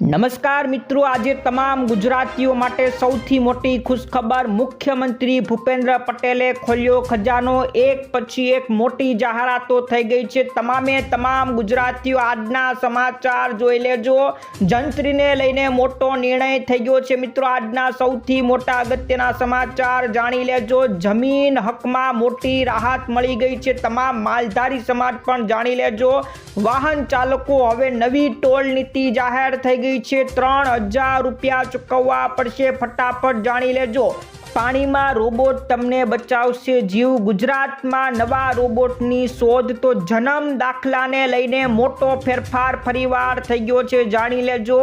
નમસ્કાર મિત્રો, આજે તમામ ગુજરાતીઓ માટે સૌથી મોટી ખુશખબર મુખ્યમંત્રી ભૂપેન્દ્ર પટેલે ખોલ્યો ખજાનો. એક પછી એક મોટી જાહેરાતો થઈ ગઈ છે. તમામે તમામ ગુજરાતીઓ આજના સમાચાર જોઈ લેજો. જંત્રીને લઈને મોટો નિર્ણય થઈ ગયો છે મિત્રો. આજના સૌથી મોટા અગત્યના સમાચાર જાણી લેજો. જમીન હકમાં મોટી રાહત મળી ગઈ છે. તમામ માલધારી સમાજ પણ જાણી લેજો. વાહન ચાલકો હવે નવી ટોલ નીતિ જાહેર થઈ ગઈ છે ત્રણ હજાર રૂપિયા ચૂકવવા પડશે. ફટાફટ જાણી લેજો. પાણીમાં રોબોટ તમને બચાવશે. જીવ ગુજરાતમાં નવા રોબોટની શોધ તો જન્મ દાખલાને લઈને મોટો ફેરફાર ફરીવાર થઈ ગયો છે. જાણી લેજો.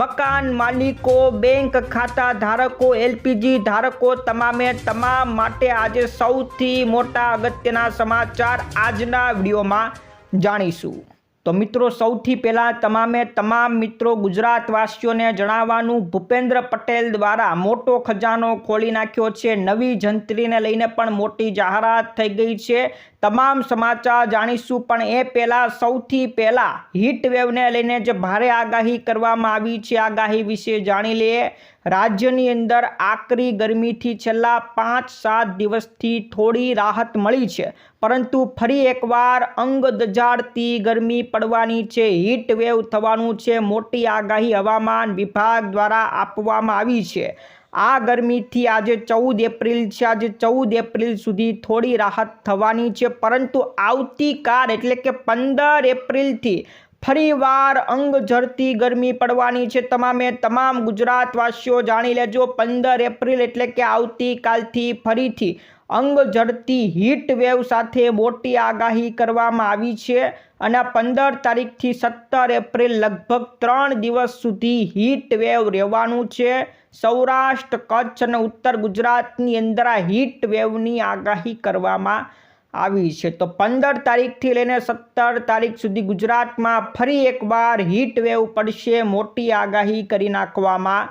મકાન માલિકો, બેંક ખાતા ધારકો, એલપીજી ધારકો તમામે તમામ માટે આજે સૌથી મોટા અગત્યના સમાચાર આજના વિડીયોમાં જાણીશું. તો મિત્રો, સૌથી પહેલાં તમામે તમામ મિત્રો ગુજરાતવાસીઓને જણાવવાનું, ભૂપેન્દ્ર પટેલ દ્વારા મોટો ખજાનો ખોલી નાખ્યો છે. નવી જંત્રીને લઈને પણ મોટી જાહેરાત થઈ ગઈ છે. તમામ સમાચાર જાણીશું, પણ એ પહેલાં, સૌથી પહેલાં હીટ વેવને લઈને જે ભારે આગાહી કરવામાં આવી છે. આગાહી વિશે જાણી લઈએ. રાજ્યની અંદર આકરી ગરમીથી છેલ્લા પાંચ સાત દિવસથી થોડી રાહત મળી છે. પરંતુ ફરી એકવાર અંગ દજાડતી ગરમી પડવાની છે. હીટ વેવ થવાનું છે. મોટી આગાહી હવામાન વિભાગ દ્વારા આપવામાં આવી છે. આ ગરમીથી આજે ચૌદ એપ્રિલ છે. આજે ચૌદ એપ્રિલ સુધી થોડી રાહત થવાની છે. પરંતુ આવતીકાલ એટલે કે પંદર એપ્રિલથી ફરીવાર અંગ ઝરતી ગરમી પડવાની છે. તમામે તમામ ગુજરાતવાસીઓ જાણી લેજો, પંદર એપ્રિલ એટલે કે આવતીકાલથી ફરીથી અંગ ઝરતી હીટ વેવ સાથે મોટી આગાહી કરવામાં આવી છે. અને પંદર તારીખથી સત્તર એપ્રિલ લગભગ ત્રણ દિવસ સુધી હીટ વેવ રહેવાનું છે. સૌરાષ્ટ્ર, કચ્છ અને ઉત્તર ગુજરાતની અંદર આ હીટ વેવની આગાહી કરવામાં આવી છે. તો પંદર તારીખથી લઈને સત્તર તારીખ સુધી ગુજરાતમાં ફરી એકવાર હીટ વેવ પડશે. મોટી આગાહી કરી નાખવામાં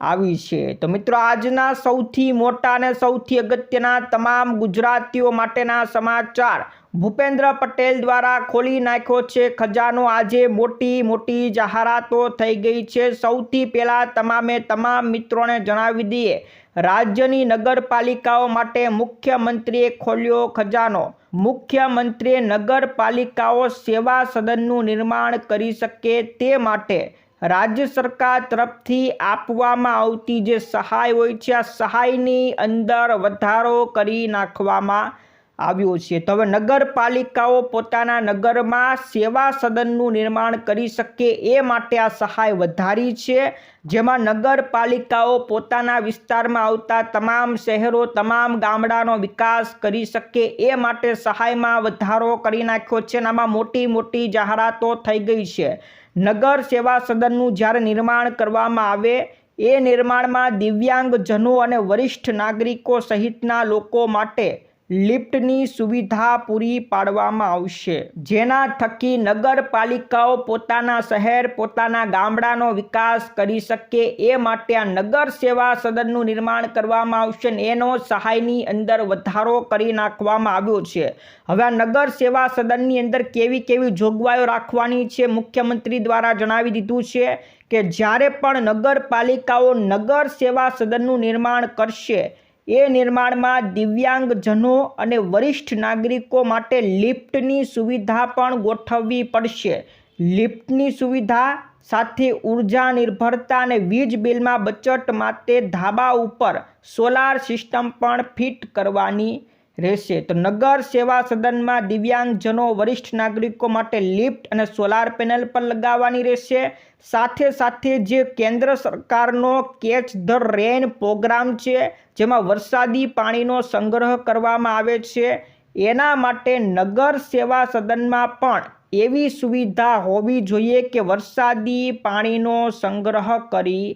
આવી છે. તો મિત્રો, આજના સૌથી મોટા અને સૌથી અગત્યના તમામ ગુજરાતીઓ માટેના સમાચાર. ભૂપેન્દ્ર પટેલ દ્વારા ખોલી નાખ્યો છે ખજાનો. આજે મોટી મોટી જાહેરાતો થઈ ગઈ છે. સૌથી પહેલાં તમામે તમામ મિત્રોને જણાવી દઈએ. રાજ્યની નગરપાલિકાઓ માટે મુખ્યમંત્રીએ ખોલ્યો ખજાનો. મુખ્યમંત્રીએ નગરપાલિકાઓ સેવા સદનનું નિર્માણ કરી શકે તે માટે રાજ્ય સરકાર તરફથી આપવામાં આવતી જે સહાય હોય છે, આ સહાયની અંદર વધારો કરી નાખવામાં આવ્યો છે. તો હવે નગરપાલિકાઓ પોતાના નગરમાં સેવા સદનનું નિર્માણ કરી શકે એ માટે આ સહાય વધારી છે. જેમાં નગરપાલિકાઓ પોતાના વિસ્તારમાં આવતા તમામ શહેરો, તમામ ગામડાનો વિકાસ કરી શકે એ માટે સહાયમાં વધારો કરી નાખ્યો છે અને આમાં મોટી મોટી જાહેરાતો થઈ ગઈ છે. નગર સેવા સદનનું જ્યારે નિર્માણ કરવામાં આવે, એ નિર્માણમાં દિવ્યાંગજનો અને વરિષ્ઠ નાગરિકો સહિતના લોકો માટે લિફ્ટની સુવિધા પૂરી પાડવામાં આવશે. જેના થકી નગરપાલિકાઓ પોતાના શહેર, પોતાના ગામડાનો વિકાસ કરી શકે એ માટે આ નગર સેવા સદનનું નિર્માણ કરવામાં આવશે એનો સહાયની અંદર વધારો કરી નાખવામાં આવ્યો છે. હવે આ નગર સેવા સદનની અંદર કેવી કેવી જોગવાઈઓ રાખવાની છે મુખ્યમંત્રી દ્વારા જણાવી દીધું છે કે જ્યારે પણ નગરપાલિકાઓ નગર સેવા સદનનું નિર્માણ કરશે એ નિર્માણમાં દિવ્યાંગજનો અને વરિષ્ઠ નાગરિકો માટે લિફ્ટની સુવિધા પણ ગોઠવવી પડશે. લિફ્ટની સુવિધા સાથે ઊર્જા નિર્ભરતા અને વીજ બિલમાં બચત માટે ધાબા ઉપર સોલાર સિસ્ટમ પણ ફિટ કરવાની રહેશે. તો નગર સેવા સદનમાં દિવ્યાંગજનો, વરિષ્ઠ નાગરિકો માટે લિફ્ટ અને સોલાર પેનલ પર લગાવવાની રહેશે. સાથે સાથે જે કેન્દ્ર સરકારનો કેચ ધ રેન પ્રોગ્રામ છે, જેમાં વરસાદી પાણીનો સંગ્રહ કરવામાં આવે છે. એના માટે નગર સેવા સદનમાં પણ એવી સુવિધા હોવી જોઈએ કે વરસાદી પાણીનો સંગ્રહ કરી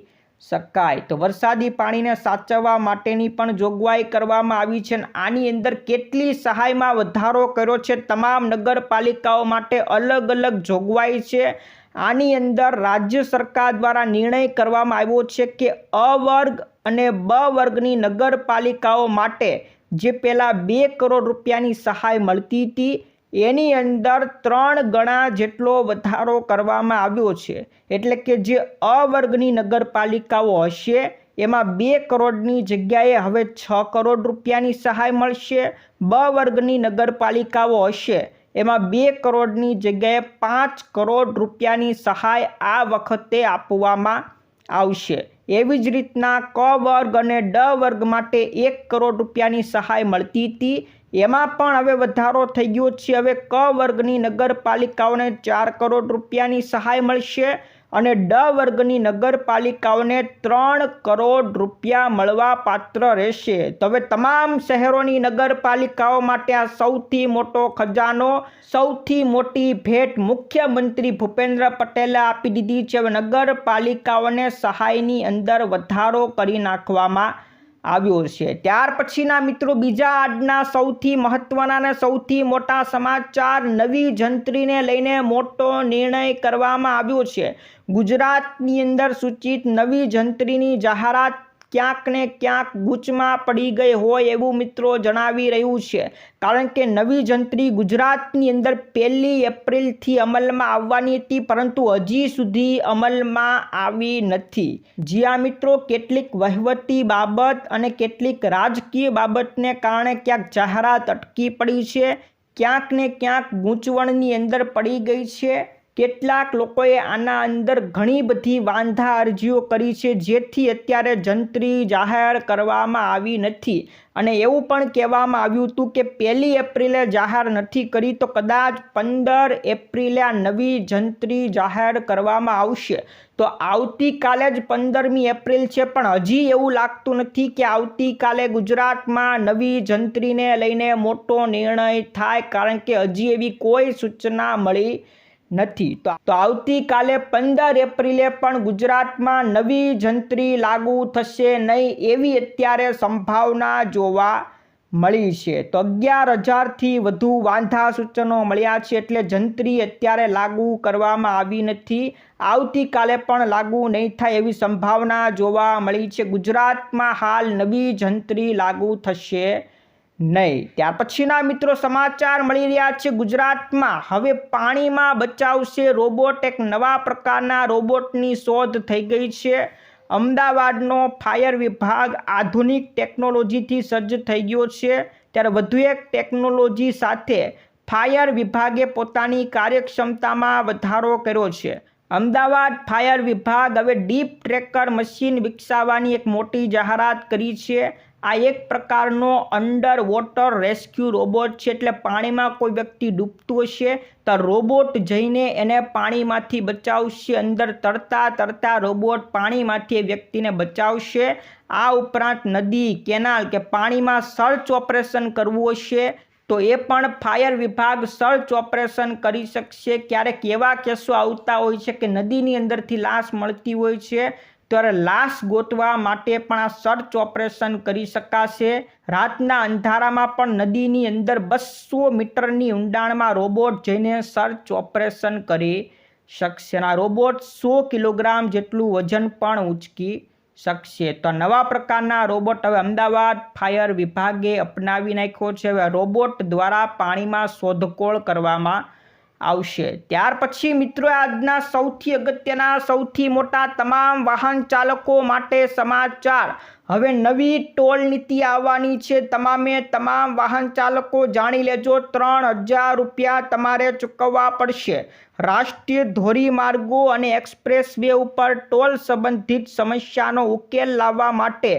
શકાય. તો વરસાદી પાણીને સાચવવા માટેની પણ જોગવાઈ કરવામાં આવી છે અને આની અંદર કેટલી સહાયમાં વધારો કર્યો છે તમામ નગરપાલિકાઓ માટે અલગ અલગ જોગવાઈ છે. આની અંદર રાજ્ય સરકાર દ્વારા નિર્ણય કરવામાં આવ્યો છે કે અ વર્ગ અને બ વર્ગની નગરપાલિકાઓ માટે જે પહેલાં બે કરોડ રૂપિયાની સહાય મળતી હતી એની અંદર ત્રણ ગણા જેટલો વધારો કરવામાં આવ્યો છે. એટલે કે જે અ વર્ગની નગરપાલિકાઓ હશે, એમાં બે કરોડની જગ્યાએ હવે છ કરોડ રૂપિયાની સહાય મળશે. બ વર્ગની નગરપાલિકાઓ હશે, એમાં બે કરોડની જગ્યાએ પાંચ કરોડ રૂપિયાની સહાય આ વખતે આપવામાં આવશે. એવી જ રીતના ક વર્ગ અને ડ વર્ગ માટે એક કરોડ રૂપિયાની સહાય મળતી હતી. એમાં પણ હવે વધારો થઈ ગયો છે. હવે ક વર્ગની નગરપાલિકાઓને ચાર કરોડ રૂપિયાની સહાય મળશે અને ડ વર્ગની નગરપાલિકાઓને ત્રણ કરોડ રૂપિયા મળવા પાત્ર રહેશે. તો હવે તમામ શહેરોની નગરપાલિકાઓ માટે આ સૌથી મોટો ખજાનો, સૌથી મોટી ભેટ મુખ્યમંત્રી ભૂપેન્દ્ર પટેલે આપી દીધી છે. હવે નગરપાલિકાઓને સહાયની અંદર વધારો કરી નાખવામાં આવ્યો છે. ત્યાર પછીના મિત્રો બીજા આજના સૌથી મહત્વના અને સૌથી મોટા સમાચાર નવી જંત્રીને લઈને મોટો નિર્ણય કરવામાં આવ્યો છે. ગુજરાતની અંદર સૂચિત નવી જંત્રીની જાહેરાત ક્યાંક ને ક્યાંક ગૂંચમાં પડી ગઈ હોય એવું મિત્રો જણાવી રહ્યું છે. કારણ કે નવી જંત્રી ગુજરાતની અંદર પહેલી એપ્રિલથી અમલમાં આવવાની હતી, પરંતુ હજી સુધી અમલમાં આવી નથી. જ્યાં મિત્રો, કેટલીક વહીવટી બાબત અને કેટલીક રાજકીય બાબતને કારણે ક્યાંક જાહેરાત અટકી પડી છે ક્યાંક ને ક્યાંક ગૂંચવણની અંદર પડી ગઈ છે. કેટલાક લોકોએ આના અંદર ઘણી બધી વાંધા અરજીઓ કરી છે, જેથી અત્યારે જંત્રી જાહેર કરવામાં આવી નથી. અને એવું પણ કહેવામાં આવ્યું હતું કે પહેલી એપ્રિલે જાહેર નથી કરી, તો કદાચ પંદર એપ્રિલે આ નવી જંત્રી જાહેર કરવામાં આવશે. તો આવતીકાલે જ પંદરમી એપ્રિલ છે, પણ હજી એવું લાગતું નથી કે આવતીકાલે ગુજરાતમાં નવી જંત્રીને લઈને મોટો નિર્ણય થાય, કારણ કે હજી એવી કોઈ સૂચના મળી નથી. તો આવતીકાલે પંદર એપ્રિલે પણ ગુજરાતમાં નવી જંત્રી લાગુ થશે નહીં એવી અત્યારે સંભાવના જોવા મળી છે. તો અગિયાર હજારથી વધુ વાંધા સૂચનો મળ્યા છે એટલે જંત્રી અત્યારે લાગુ કરવામાં આવી નથી. આવતીકાલે પણ લાગુ નહીં થાય એવી સંભાવના જોવા મળી છે. ગુજરાતમાં હાલ નવી જંત્રી લાગુ થશે નહીં. ત્યાર પછીના મિત્રો સમાચાર મળી રહ્યા છે ગુજરાતમાં. હવે પાણીમાં બચાવશે રોબોટ. એક નવા પ્રકારના રોબોટની શોધ થઈ ગઈ છે. અમદાવાદનો ફાયર વિભાગ આધુનિક ટેકનોલોજીથી સજ્જ થઈ ગયો છે. ત્યારે વધુ એક ટેકનોલોજી સાથે ફાયર વિભાગે પોતાની કાર્યક્ષમતામાં વધારો કર્યો છે. અમદાવાદ ફાયર વિભાગ હવે ડીપ ટ્રેકર મશીન વિકસાવવાની એક મોટી જાહેરાત કરી છે. આ એક પ્રકારનો અંડર વોટર રેસ્ક્યુ રોબોટ છે. એટલે પાણીમાં કોઈ વ્યક્તિ ડૂબતું હશે તો રોબોટ જઈને એને પાણીમાંથી બચાવશે. અંદર તરતા તરતા રોબોટ પાણીમાંથી એ વ્યક્તિને બચાવશે. આ ઉપરાંત નદી, કેનાલ કે પાણીમાં સર્ચ ઓપરેશન કરવું હશે તો એ પણ ફાયર વિભાગ સર્ચ ઓપરેશન કરી શકશે. ક્યારેક એવા કેસો આવતા હોય છે કે નદીની અંદરથી લાશ મળતી હોય છે. ત્યારે લાશ ગોતવા માટે પણ આ સર્ચ ઓપરેશન કરી શકાશે. રાતના અંધારામાં પણ નદીની અંદર બસો મીટરની ઊંડાણમાં રોબોટ જઈને સર્ચ ઓપરેશન કરી શકશે આ રોબોટ સો કિલોગ્રામ જેટલું વજન પણ ઉંચકી શકશે. તો નવા પ્રકારના રોબોટ હવે અમદાવાદ ફાયર વિભાગે અપનાવી નાખ્યો છે. હવે રોબોટ દ્વારા પાણીમાં શોધખોળ કરવામાં આવશે. ત્યાર પછી મિત્રો, આજના સૌથી અગત્યના, સૌથી મોટા તમામ વાહન ચાલકો માટે સમાચાર. હવે નવી ટોલ નીતિ આવવાની છે. તમામે તમામ વાહન ચાલકો જાણી લેજો, ત્રણ હજાર રૂપિયા તમારે ચૂકવવા પડશે. રાષ્ટ્રીય ધોરીમાર્ગો અને એક્સપ્રેસ વે ઉપર ટોલ સંબંધિત સમસ્યાનો ઉકેલ લાવવા માટે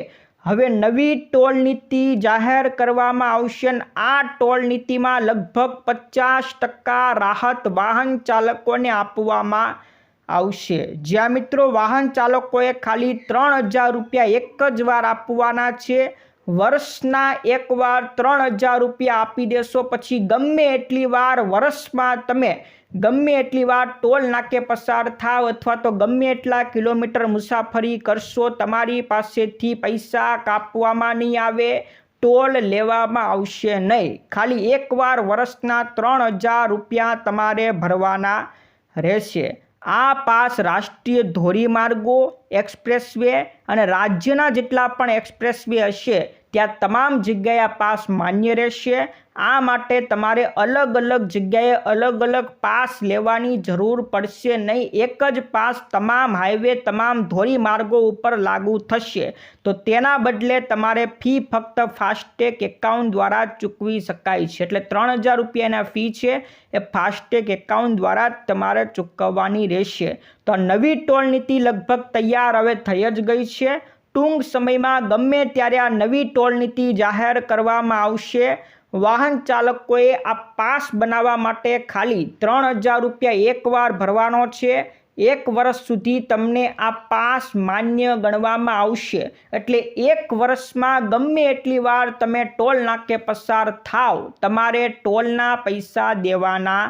હવે નવી ટોલ નીતિ જાહેર કરવામાં આવશે આ ટોલ નીતિમાં લગભગ પચાસ ટકા રાહત વાહન ચાલકોને આપવામાં આવશે. જ્યાં મિત્રો, વાહન ચાલકોએ ખાલી ત્રણ હજાર રૂપિયા એક જ વાર આપવાના છે. વર્ષના એકવાર ત્રણ હજાર રૂપિયા આપી દેશો, પછી ગમે એટલી વાર વર્ષમાં તમે ગમે એટલી વાર ટોલ નાકે પસાર થાવ અથવા તો ગમે એટલા કિલોમીટર મુસાફરી કરશો, તમારી પાસેથી પૈસા કાપવામાં નહીં આવે, ટોલ લેવામાં આવશે નહીં. ખાલી એકવાર વર્ષના ત્રણ હજાર રૂપિયા તમારે ભરવાના રહેશે. આ પાસ રાષ્ટ્રીય ધોરીમાર્ગો, એક્સપ્રેસવે અને રાજ્યના જેટલા પણ એક્સપ્રેસવે હશે ત્યાં તમામ જગ્યાએ પાસ માન્ય રહેશે. આ માટે તમારે અલગ અલગ જગ્યાએ અલગ અલગ પાસ લેવાની જરૂર પડશે નહીં. એક જ પાસ તમામ હાઈવે, તમામ ધોરીમાર્ગો ઉપર લાગુ થશે. તો તેના બદલે તમારે ફી ફક્ત ફાસ્ટેગ એકાઉન્ટ દ્વારા ચૂકવી શકાય છે. એટલે ત્રણ હજાર રૂપિયાના ફી છે. એ ફાસ્ટેગ એકાઉન્ટ દ્વારા તમારે ચૂકવવાની રહેશે. તો નવી ટોલ નીતિ લગભગ તૈયાર હવે થઈ જ ગઈ છે. ટૂંક સમયમાં ગમે ત્યારે આ નવી ટોલ નીતિ જાહેર કરવામાં આવશે. વાહન ચાલકોએ આ પાસ બનાવવા માટે ખાલી ત્રણ હજાર રૂપિયા એકવાર ભરવાનો છે. એક વર્ષ સુધી તમને આ પાસ માન્ય ગણવામાં આવશે. એટલે એક વર્ષમાં ગમે એટલી વાર તમે ટોલ નાકે પસાર થાવ, તમારે ટોલના પૈસા દેવાના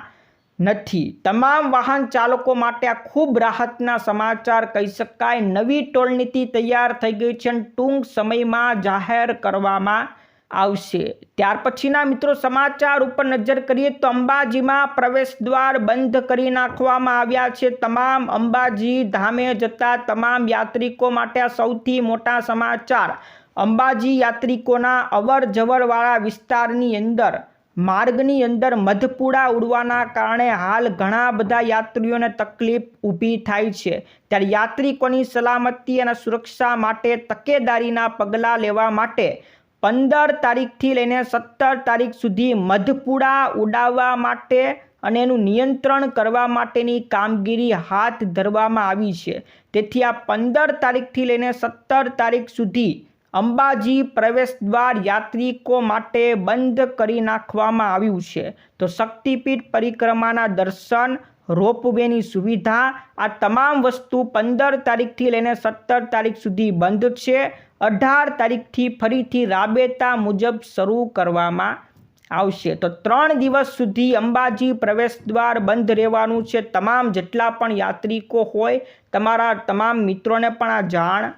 નથી. તમામ વાહન ચાલકો માટે આ ખૂબ રાહતના સમાચાર કહી શકાય. નવી ટોલ નીતિ તૈયાર થઈ ગઈ છે અને ટૂંક સમયમાં જાહેર કરવામાં આવશે. ત્યાર પછીના મિત્રો, સમાચાર ઉપર નજર કરીએ તો અંબાજીમાં પ્રવેશ દ્વાર બંધ કરી નાખવામાં આવ્યા છે. તમામ અંબાજી ધામે જતા તમામ યાત્રિકો માટે આ સૌથી મોટા સમાચાર. અંબાજી યાત્રિકોના અવર જવરવાળા વિસ્તારની અંદર માર્ગની અંદર મધપુડા ઉડવાના કારણે હાલ ઘણા બધા યાત્રીઓને તકલીફ ઊભી થાય છે. ત્યારે યાત્રિકોની સલામતી અને સુરક્ષા માટે તકેદારીના પગલાં લેવા માટે પંદર તારીખથી લઈને સત્તર તારીખ સુધી મધપુડા ઉડાવવા માટે અને એનું નિયંત્રણ કરવા માટેની કામગીરી હાથ ધરવામાં આવી છે. તેથી આ પંદર તારીખથી લઈને સત્તર તારીખ સુધી અંબાજી પ્રવેશ દ્વાર યાત્રિકો માટે બંધ કરી નાખવામાં આવ્યું છે. તો શક્તિપીઠ પરિક્રમાના દર્શન, રોપવેની સુવિધા, આ તમામ વસ્તુ પંદર તારીખથી લઈને સત્તર તારીખ સુધી બંધ છે. અઢાર તારીખથી ફરીથી રાબેતા મુજબ શરૂ કરવામાં આવશે. તો ત્રણ દિવસ સુધી અંબાજી પ્રવેશ દ્વાર બંધ રહેવાનું છે. તમામ જેટલા પણ યાત્રિકો હોય, તમારા તમામ મિત્રોને પણ આ જાણ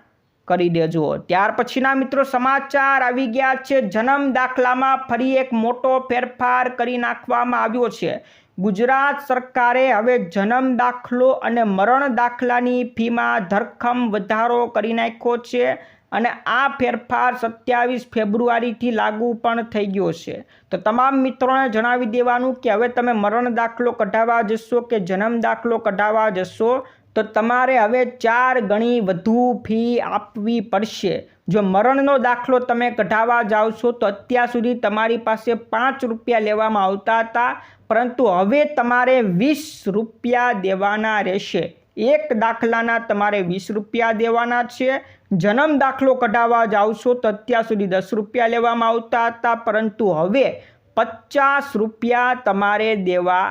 કરી દેજો. ત્યાર પછીના મિત્રો સમાચાર આવી ગયા છે. જન્મ દાખલામાં ફરી એક મોટો ફેરફાર કરી નાખવામાં આવ્યો છે. ગુજરાત સરકારે હવે જન્મ દાખલો અને મરણ દાખલાની ફીમાં ધરખમ વધારો કરી નાખ્યો છે અને આ ફેરફાર સત્યાવીસ ફેબ્રુઆરીથી લાગુ પણ થઈ ગયો છે. તો તમામ મિત્રોને જણાવી દેવાનું કે હવે તમે મરણ દાખલો કઢાવવા જશો કે જન્મ દાખલો કઢાવવા જશો? તો તમારે હવે ચાર ગણી વધુ ફી આપવી પડશે. જો મરણનો દાખલો તમે કઢાવવા જાઓ તો અત્યાર સુધી તમારી પાસે પાંચ રૂપિયા લેવામાં આવતા હતા, પરંતુ હવે તમારે વીસ રૂપિયા દેવાના રહેશે. એક દાખલાના તમારે વીસ રૂપિયા દેવાના છે. જન્મ દાખલો કઢાવવા જાઓ તો અત્યાર સુધી દસ રૂપિયા લેવામાં આવતા હતા, પરંતુ હવે પચાસ રૂપિયા તમારે દેવા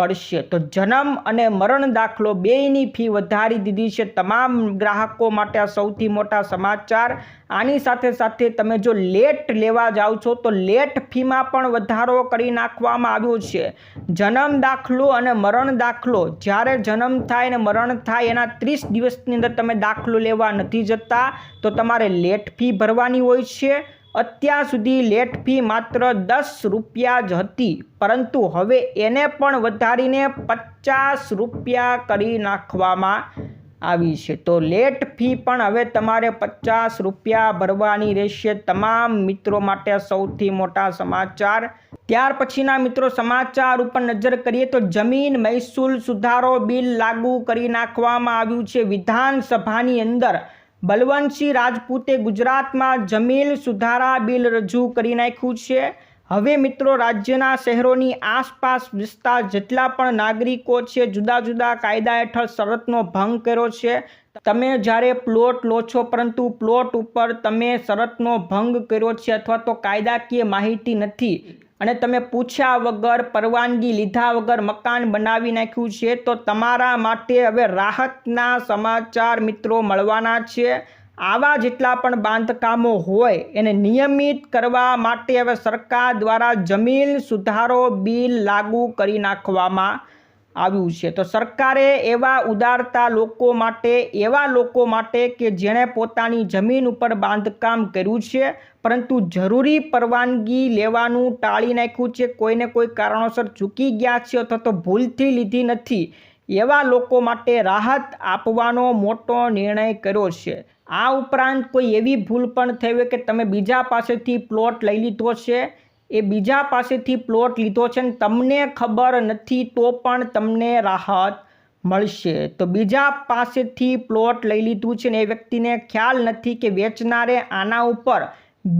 પડશે. તો જન્મ અને મરણ દાખલો બેયની ફી વધારી દીધી છે તમામ ગ્રાહકો માટે આ સૌથી મોટા સમાચાર. આની સાથે સાથે તમે જો લેટ લેવા જાઓ છો તો લેટ ફીમાં પણ વધારો કરી નાખવામાં આવ્યો છે. જન્મ દાખલો અને મરણ દાખલો, જ્યારે જન્મ થાય અને મરણ થાય એના ત્રીસ દિવસની અંદર તમે દાખલો લેવા નથી જતા, તો તમારે લેટ ફી ભરવાની હોય છે. અત્યાર સુધી લેટ ફી માત્ર દસ રૂપિયા જ હતી, પરંતુ હવે એને પણ વધારીને પચાસ રૂપિયા કરી નાખવામાં આવી છે. તો લેટ ફી પણ હવે તમારે પચાસ રૂપિયા ભરવાની રહેશે. તમામ મિત્રો માટે સૌથી મોટા સમાચાર. ત્યાર પછીના મિત્રો, સમાચાર ઉપર નજર કરીએ તો જમીન મહેસૂલ સુધારો બિલ લાગુ કરી નાખવામાં આવ્યું છે. વિધાનસભાની અંદર બલવંતસિંહ રાજપૂતે ગુજરાતમાં જમીન સુધારા બિલ રજૂ કરી નાખ્યું છે. હવે મિત્રો, રાજ્યના શહેરોની આસપાસ વિસ્તાર જેટલા પણ નાગરિકો છે, જુદા જુદા કાયદા હેઠળ શરતનો ભંગ કર્યો છે. તમે જ્યારે પ્લોટ લો છો, પરંતુ પ્લોટ ઉપર તમે શરતનો ભંગ કર્યો છે અથવા તો કાયદાકીય માહિતી નથી. અને તમે પૂછ્યા વગર, પરવાનગી લીધા વગર મકાન બનાવી નાખ્યું છે, તો તમારા માટે હવે રાહતના સમાચાર મિત્રો મળવાના છે. આવા જેટલા પણ બાંધકામો હોય, એને નિયમિત કરવા માટે હવે સરકાર દ્વારા જમીન સુધારો બિલ લાગુ કરી નાખવામાં આવ્યું છે. તો સરકારે એવા ઉદારતા લોકો માટે, એવા લોકો માટે કે જેણે પોતાની જમીન ઉપર બાંધકામ કર્યું છે, પરંતુ જરૂરી પરવાનગી લેવાનું ટાળી નાખ્યું છે, કોઈને કોઈ કારણોસર ચૂકી ગયા છે અથવા તો ભૂલથી લીધી નથી, એવા લોકો માટે રાહત આપવાનો મોટો નિર્ણય કર્યો છે. આ ઉપરાંત કોઈ એવી ભૂલ પણ થઈ હોય કે તમે બીજા પાસેથી પ્લોટ લઈ લીધો છે એ બીજા પાસેથી પ્લોટ લીધો છે ને તમને ખબર નથી તો પણ તમને રાહત મળશે. તો બીજા પાસેથી પ્લોટ લઈ લીધું છે ને એ વ્યક્તિને ખ્યાલ નથી કે વેચનારે આના ઉપર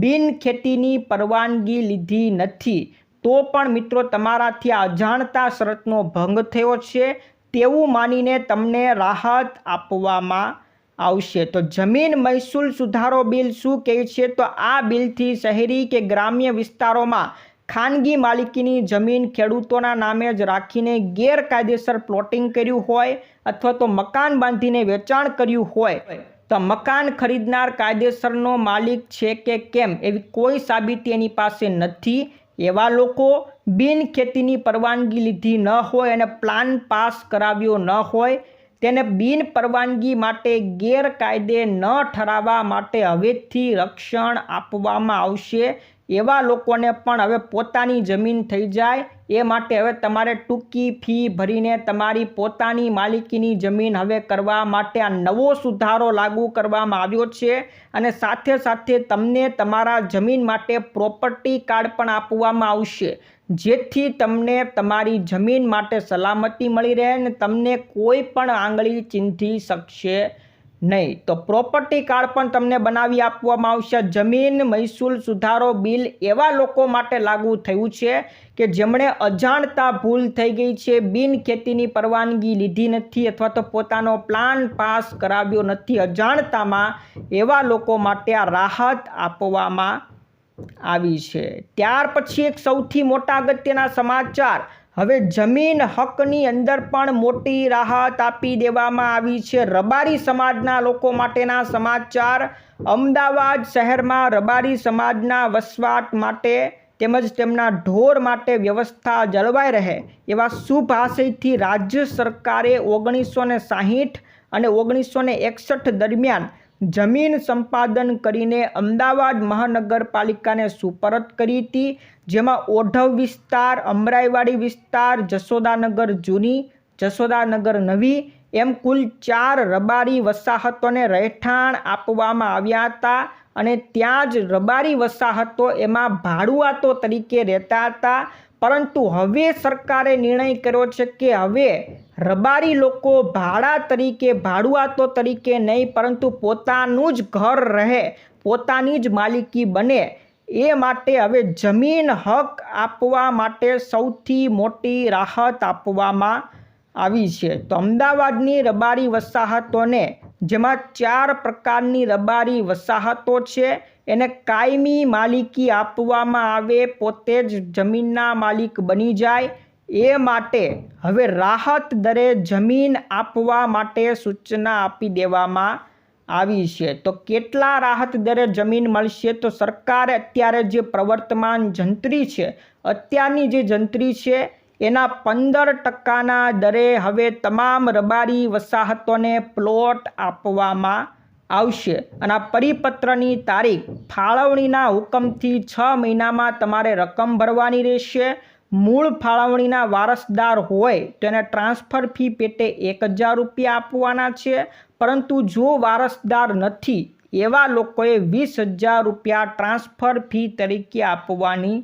બિન ખેતીની પરવાનગી લીધી નથી. તો પણ મિત્રો તમારાથી અજાણતા શરતનો ભંગ થયો છે તેવું માનીને તમને રાહત આપવામાં આવશે. તો જમીન મહેસૂલ સુધારો બિલ શું કહે છે? તો આ બિલથી શહેરી કે ગ્રામ્ય વિસ્તારોમાં ખાનગી માલિકીની જમીન ખેડૂતોના નામે જ રાખીને ગેરકાયદેસર પ્લોટિંગ કર્યું હોય અથવા તો મકાન બાંધીને વેચાણ કર્યું હોય, તો મકાન ખરીદનાર કાયદેસરનો માલિક છે કે કેમ? એવી કોઈ સાબિતી એની પાસે નથી. એવા લોકો બિન ખેતીની પરવાનગી લીધી ન હોય અને પ્લાન પાસ કરાવ્યો ન હોય. તેને બિન પરવાનગી માટે ગેરકાયદે ન ઠરાવવા માટે હવેથી રક્ષણ આપવામાં આવશે. એવા લોકોને પણ હવે પોતાની જમીન થઈ જાય. એ માટે હવે તમારે ટૂંકી ફી ભરીને તમારી પોતાની માલિકીની જમીન હવે કરવા માટે આ નવો સુધારો લાગુ કરવામાં આવ્યો છે. અને સાથે સાથે તમને તમારા જમીન માટે પ્રોપર્ટી કાર્ડ પણ આપવામાં આવશે. જેથી તમને તમારી જમીન માટે સલામતી મળી રહે અને તમને કોઈ પણ આંગળી ચીંધી શકશે નહીં. તો પ્રોપર્ટી કાર્ડ પણ તમને બનાવી આપવામાં આવશે. જમીન, મહેસૂલ સુધારો બિલ એવા લોકો માટે લાગુ થયું છે કે જેમણે અજાણતા ભૂલ થઈ ગઈ છે, બિન ખેતીની પરવાનગી લીધી નથી અથવા તો પોતાનો પ્લાન પાસ કરાવ્યો નથી. અજાણતામાં એવા લોકો માટે આ રાહત આપવામાં આવી છે. ત્યાર પછી એક સૌથી મોટા અગત્યના સમાચાર. હવે જમીન હકની અંદર પણ મોટી રાહત આપી દેવામાં આવી છે. રબારી સમાજના લોકો માટેના સમાચાર. અમદાવાદ શહેરમાં રબારી સમાજના વસવાટ માટે તેમજ તેમના ઢોર માટે વ્યવસ્થા જળવાઈ રહે એવા શુભ આશયથી રાજ્ય સરકારે ઓગણીસો સાહીઠ અને ઓગણીસો એકસઠ દરમિયાન જમીન સંપાદન કરીને અમદાવાદ મહાનગરપાલિકાને સુપરત કરી હતી, જેમાં ઓઢવ વિસ્તાર, અમરાઈવાડી વિસ્તાર, જશોદાનગર જૂની, જશોદાનગર નવી, એમ કુલ ચાર રબારી વસાહતોને રહેઠાણ આપવામાં આવ્યા હતા અને ત્યાં જ રબારી વસાહતો એમાં ભાડુઆતો તરીકે રહેતા હતા. પરંતુ હવે સરકારે નિર્ણય કર્યો છે કે હવે રબારી લોકો ભાડા તરીકે, ભાડુઆતો તરીકે નહીં, પરંતુ પોતાનું જ ઘર રહે, પોતાની જ માલિકી બને. એ માટે હવે જમીન હક આપવા માટે સૌથી મોટી રાહત આપવામાં આવી છે. તો અમદાવાદની રબારી વસાહતોને, જેમાં ચાર પ્રકારની રબારી વસાહતો છે એને કાયમી માલિકી આપવામાં આવે, પોતે જ જમીનના માલિક બની જાય. એ માટે હવે રાહત દરે જમીન આપવા માટે સૂચના આપી દેવામાં આવી છે. તો કેટલા રાહત દરે જમીન મળશે? તો સરકારે અત્યારે જે પ્રવર્તમાન જંત્રી છે, અત્યારની જે જંત્રી છે, એના પંદર ટકાના દરે હવે તમામ રબારી વસાહતોને પ્લોટ આપવામાં આવશે અને આ પરિપત્રની તારીખ ફાળવણીના હુકમથી છ મહિનામાં તમારે રકમ ભરવાની રહેશે. મૂળ ફાળવણીના વારસદાર હોય તો એને ટ્રાન્સફર ફી પેટે એક હજાર રૂપિયા આપવાના છે. પરંતુ જો વારસદાર નથી, એવા લોકોએ વીસ હજાર રૂપિયા ટ્રાન્સફર ફી તરીકે આપવાની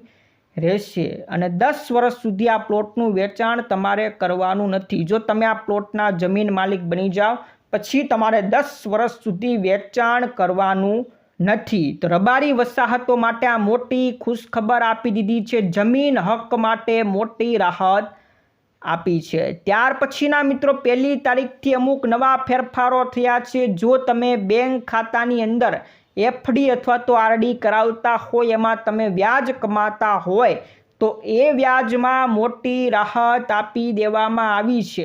રહેશે અને દસ વર્ષ સુધી આ પ્લોટનું વેચાણ તમારે કરવાનું નથી. જો તમે આ પ્લોટના જમીન માલિક બની જાઓ પછી તમારે દસ વર્ષ સુધી વેચાણ કરવાનું નથી. તો રબારી વસાહતો માટે આ મોટી ખુશખબર આપી દીધી છે. જમીન હક માટે મોટી રાહત આપી છે. ત્યાર પછીના મિત્રો, પહેલી તારીખથી અમુક નવા ફેરફારો થયા છે. જો તમે બેંક ખાતાની અંદર એફડી અથવા તો આરડી કરાવતા હોય, એમાં તમે વ્યાજ કમાતા હોય, તો એ વ્યાજમાં મોટી રાહત આપી દેવામાં આવી છે.